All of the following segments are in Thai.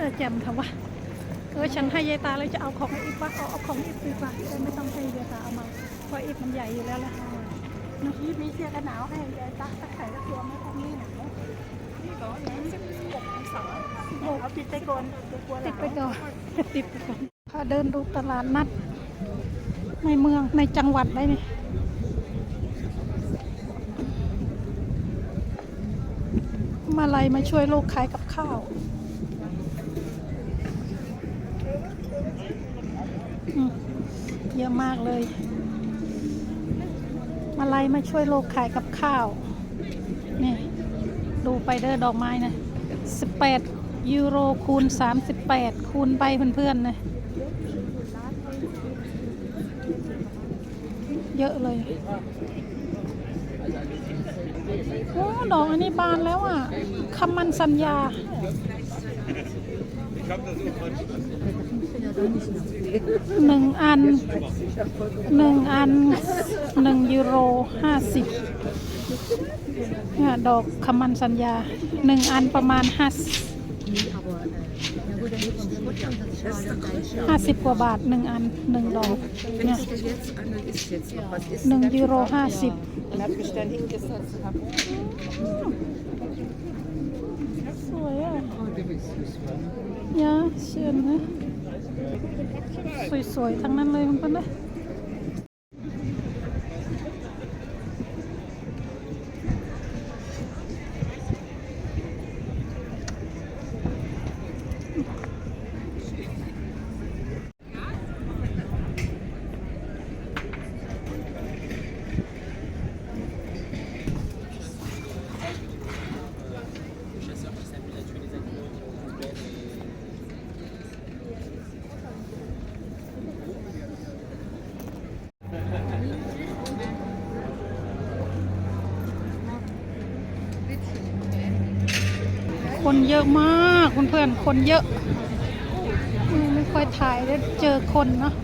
สื้อแจ่มทำวะเออฉันให้ยายตาเลยจะเอาของอีกปะเอาเอาของอีกดีกว่าจะไม่ต้องให้ยายตาเอามาเพราะอีกมันใหญ่อยู่แล้วแหละเนอะนี่มีเสื้อกันหนาวให้ยายตาตะไคร่ตะตัวไม่ต้องนี่หนาวนี่ก็ยังสิบหกองศาเอาติดไปก่อนเดี๋ยวกลัวหตินาดวไปก่อนติดไปก่อนพาเดินดูตลาดนัด ในเมืองในจังหวัดได้นี่มาลัยมาช่วยลูกขายกับข้าวอืม เยอะมากเลย มาลัยมาช่วยโลกขายกับข้าว นี่ ดูไปเด้อดอกไม้นะ18 ยูโรคูณ 38 คูณไปเพื่อนๆนะเยอะเลยโอ้ดอกอันนี้บานแล้วอะคำมันสัญญา หนึ่งอันหนึ่งอันหนึ่งยูโรห้าสิบเนี่ยดอกคำมันสัญญาหนึ่งอันประมาณห้าห้าสิบกว่าบาทหนึ่งอันหนึ่งดอกเนี่ยหนึ่งยูโรห้าสิบ Dann hingesetzt habe. สวยอะ สวยๆ ทั้งนั้นเลยคุณเพื่อนนะ คนเยอะมากเพื่อนๆคนเยอะไม่ค่อยถ่ายได้เจอคนเนาะ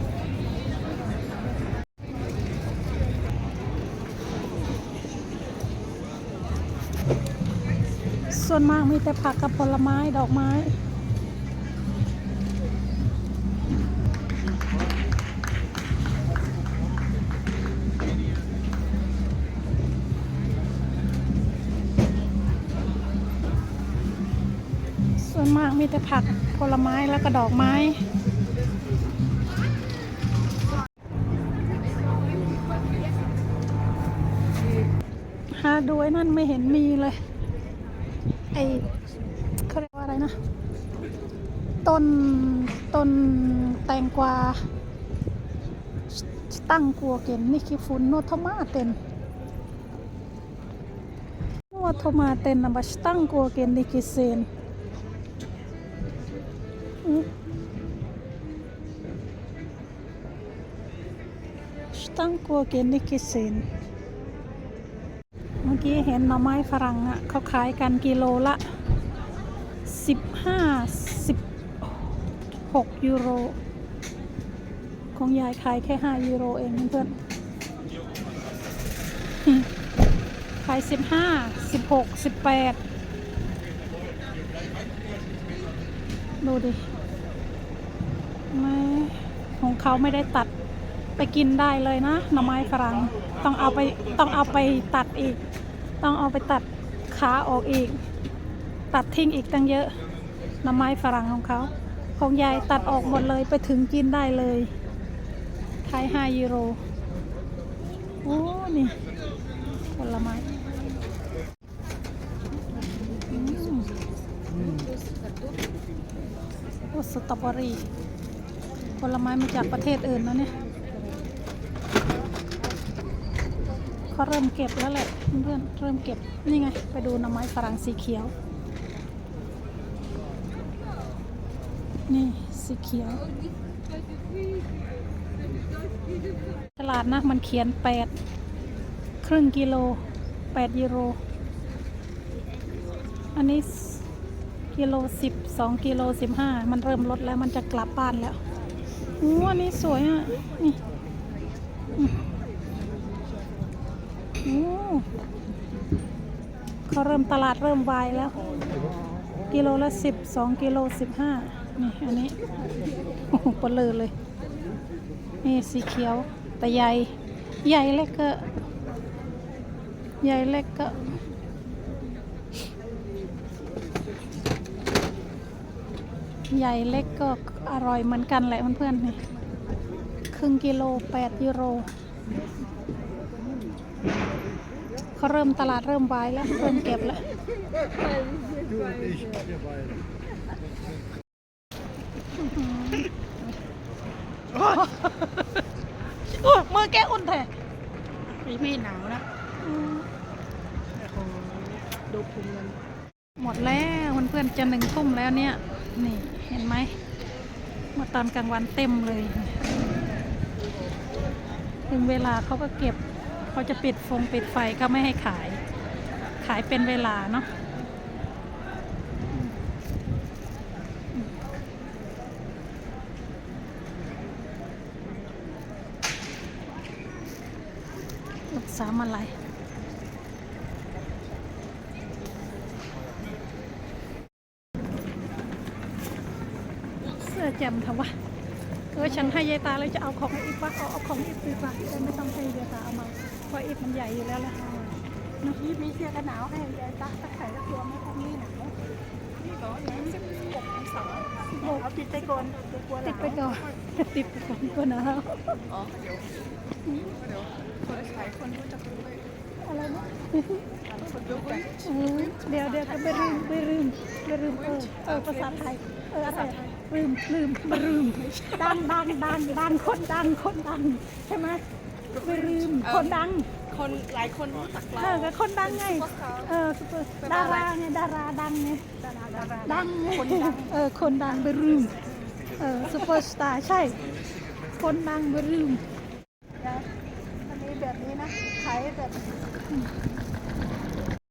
ส่วนมากมีแต่ผักกับผลไม้ดอกไม้ ส่วนมากมีแต่ผักผลไม้แล้วก็ดอกไม้หาดูไอ้นั่นไม่เห็นมีเลย ไอเขาเรียกว่าอะไรนะ ต้น ต้นแตงกวา ตั้งกัวเกนนี่คือฟุนโนทมาเต็นโนทมาเต็นนะบัสตั้งกัวเกนนี่คือเซน ตั้งกัวเกนนิกิเซนเมื่อกี้เห็นหน่อไม้ฝรั่งอะเขาขายกันกิโลละ 15 16 ยูโร ของยายขายแค่ 5 ยูโรเองเพื่อนๆขาย 15 16 18 ดูดิ เขาไม่ได้ตัดไปกินได้เลยนะหน่อไม้ฝรั่งต้องเอาไปต้องเอาไปตัดอีก ต้องเอาไปตัดขาออกอีก ตัดทิ้งอีกตั้งเยอะหน่อไม้ฝรั่งของเขา ของยายตัดออกหมดเลยไปถึงกินได้เลยขายห้ายูโรโอ้นี่ผลไม้โอ้สตรอเบอรี่ ผลไม้มาจากประเทศอื่นนะเนี่ยเขาเริ่มเก็บแล้วแหละเพื่อนเริ่มเก็บนี่ไง ไปดูหน่อไม้ฝรั่งสีเขียว นี่สีเขียว ตลาดนะมันเขียนแปดครึ่งกิโลแปดยูโร อันนี้กิโลสิบสองกิโลสิบห้ามันเริ่มลดแล้วมันจะกลับบ้านแล้ว โอ้อันนี้สวยอะ นี่โอ้เขาเริ่มตลาดเริ่มวายแล้ว กิโลละสิบสองกิโลสิบห้านี่ อันนี้ โอ้โหเปลือเลย นี่สีเขียว แต่ใหญ่ ใหญ่เล็กก็ ใหญ่เล็กก็ ใหญ่เล็กก็อร่อยเหมือนกันแหละเพื่อนๆนี่ครึ่งกิโลแปดยูโรเขาเริ่มตลาดเริ่มวายแล้วเริ่มเก็บแล้วโอ้มือแกอุ่นแท้พี่พี่หนาวนะโอ้ดูพุงมันหมดแล้วเพื่อนๆจะหนึ่งทุ่มแล้วเนี่ย นี่ เห็นไหมเมื่อตอนกลางวันเต็มเลย ถึงเวลาเขาก็เก็บเขาจะปิดฟงปิดไฟก็ไม่ให้ขาย ขายเป็นเวลาเนาะลูกสามอะไร อแจ่มทวะเออฉันให้ยายตาแล้วจะเอาของอีกปะเอาเอาของอีกดีกว่าจะไม่ต้องให้ยายตาเอามาเพราะอีกมันใหญ่อยู่แล้วแหละพี่มีเสื้อกันหนาวให้ยายตักตะไคร้ตะตัวไม่พวกนี้หนาวนี่ก็สิบหกองศาเอาติดไปก่อนเดี๋ยวกลัวหตินาดวไปก่อนติดไปก่อนก็หนาวอ๋อเดี๋ยวเดี๋ยวคนขายคนรู้จักรู้เลย อะไรนะเดี๋ยวเดี๋ยวก็ไม่ลืมไม่ลืมไม่ลืมเออเออภาษาไทยเอออะไรลืมลืมไม่ลืมดังดังดังดังคนดังคนดังใช่ไหมไม่ลืมคนดัง คนหลายคนรู้จักเออก็คนดังไงเออซุปเปอร์ดาราไงดาราดังไงดาราดังไงคนดังเออคนดังไปรืมเออซุปเปอร์สตาร์ใช่ คนดังไปรืมอันนี้แบบนี้นะขายแบบ Mm-hmm.